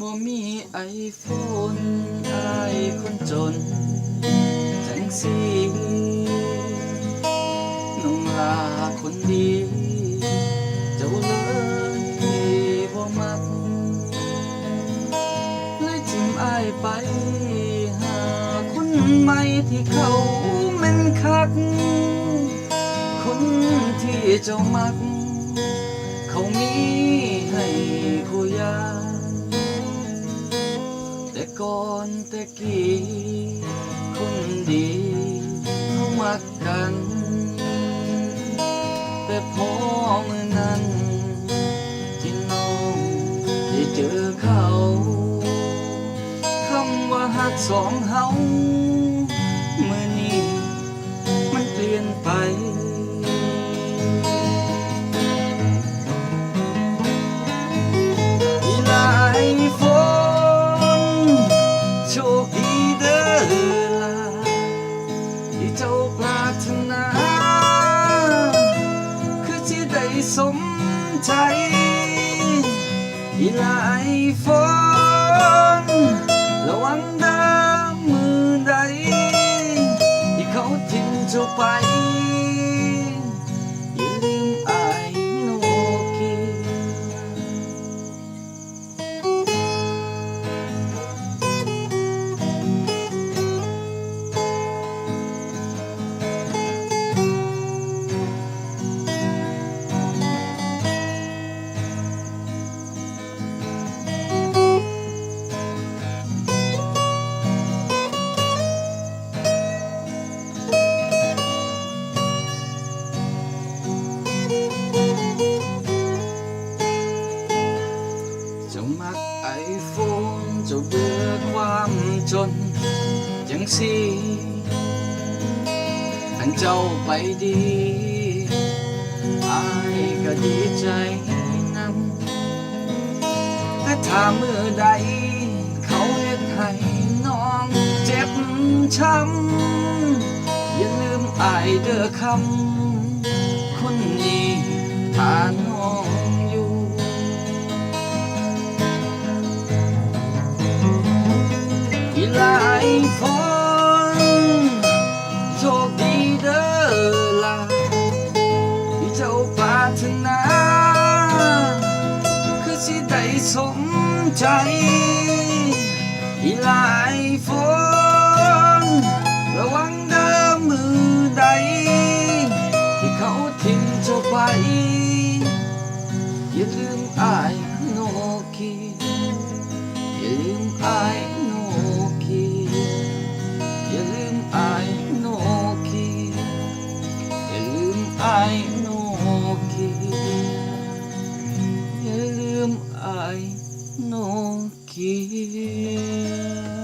บ่มีไอโฟนอายคนจน จังสีน้องลาคนดี ไป หาคนใหม่ที่เขาแม่นคัก คนที่เจ้ามัก เขามีให้ผู้ยา แต่ก่อนแต่กี้คนดีเขามักกัน แต่พอมือนั้นที่น้องได้เจอเขา หักสองเฮาเมื่อนี้มันเปลี่ยนไปอีลายฝนโชคดีเด้อล่ะที่เจ้าปรารถนา คือที่ได้สมใจอีลายฝนระวังเด้ จ้ามักไอโฟนเจ้าเบื่อความจนจังสีอันเจ้าไปดีอายก็ดีใจนำแต่ถ้ามือใด เขาเฮ็ดให้น้องเจ็บช้ำอย่าลืมอายเด้อคำคนนี้ถ้านารารถนา คือสิได้สมใจอีหลายฝนระวังเด้อมือใด ที่เขาทิ้งเจ้าไป อย่าลืมอายโนกีอย่าลืมอายโนกีอย่าลืมอายโนกีอย่าลืมอาย เกียอย่าลืมอายโนเกีย